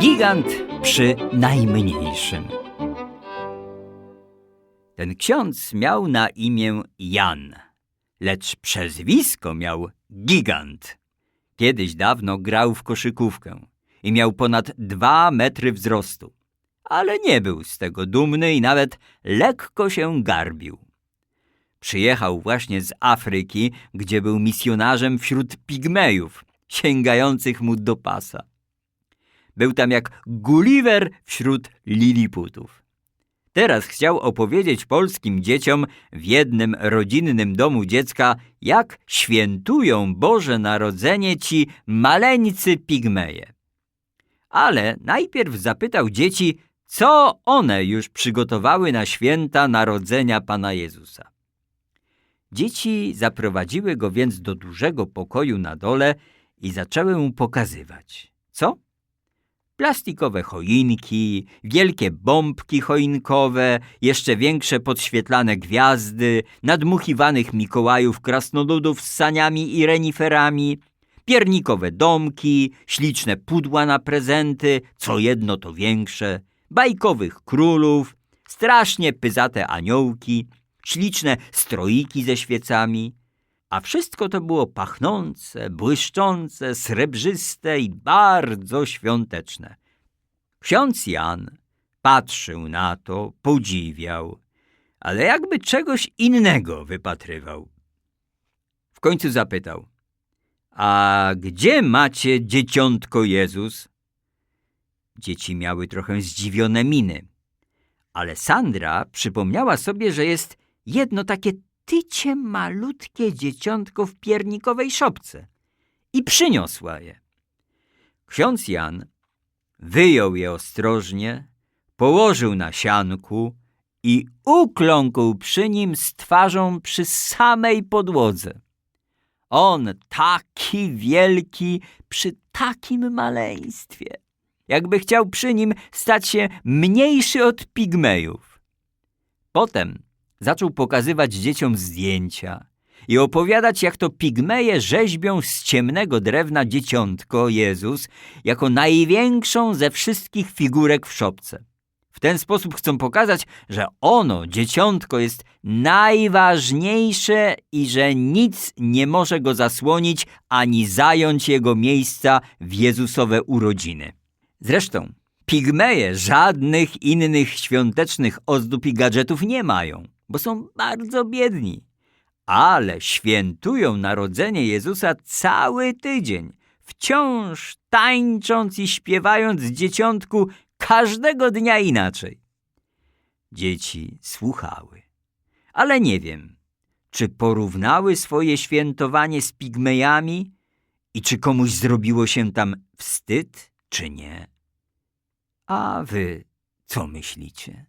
Gigant przy najmniejszym. Ten ksiądz miał na imię Jan, lecz przezwisko miał Gigant. Kiedyś dawno grał w koszykówkę i miał ponad dwa metry wzrostu, ale nie był z tego dumny i nawet lekko się garbił. Przyjechał właśnie z Afryki, gdzie był misjonarzem wśród pigmejów, sięgających mu do pasa. Był tam jak Gulliver wśród liliputów. Teraz chciał opowiedzieć polskim dzieciom w jednym rodzinnym domu dziecka, jak świętują Boże Narodzenie ci maleńcy pigmeje. Ale najpierw zapytał dzieci, co one już przygotowały na święta Narodzenia Pana Jezusa. Dzieci zaprowadziły go więc do dużego pokoju na dole i zaczęły mu pokazywać. Co? Plastikowe choinki, wielkie bombki choinkowe, jeszcze większe podświetlane gwiazdy, nadmuchiwanych Mikołajów krasnoludów z saniami i reniferami, piernikowe domki, śliczne pudła na prezenty, co jedno to większe, bajkowych królów, strasznie pyzate aniołki, śliczne stroiki ze świecami, a wszystko to było pachnące, błyszczące, srebrzyste i bardzo świąteczne. Ksiądz Jan patrzył na to, podziwiał, ale jakby czegoś innego wypatrywał. W końcu zapytał, a gdzie macie dzieciątko Jezus? Dzieci miały trochę zdziwione miny, ale Sandra przypomniała sobie, że jest jedno takie tycie malutkie dzieciątko w piernikowej szopce i przyniosła je. Ksiądz Jan wyjął je ostrożnie, położył na sianku i ukląkł przy nim z twarzą przy samej podłodze. On taki wielki przy takim maleństwie, jakby chciał przy nim stać się mniejszy od pigmejów. Potem zaczął pokazywać dzieciom zdjęcia i opowiadać, jak to pigmeje rzeźbią z ciemnego drewna dzieciątko Jezus jako największą ze wszystkich figurek w szopce. W ten sposób chcą pokazać, że ono, dzieciątko, jest najważniejsze i że nic nie może go zasłonić ani zająć jego miejsca w Jezusowe urodziny. Zresztą, pigmeje żadnych innych świątecznych ozdób i gadżetów nie mają bo są bardzo biedni. Ale świętują narodzenie Jezusa cały tydzień, wciąż tańcząc i śpiewając dzieciątku każdego dnia inaczej. Dzieci słuchały, ale nie wiem, czy porównały swoje świętowanie z pigmejami i czy komuś zrobiło się tam wstyd, czy nie. A wy co myślicie?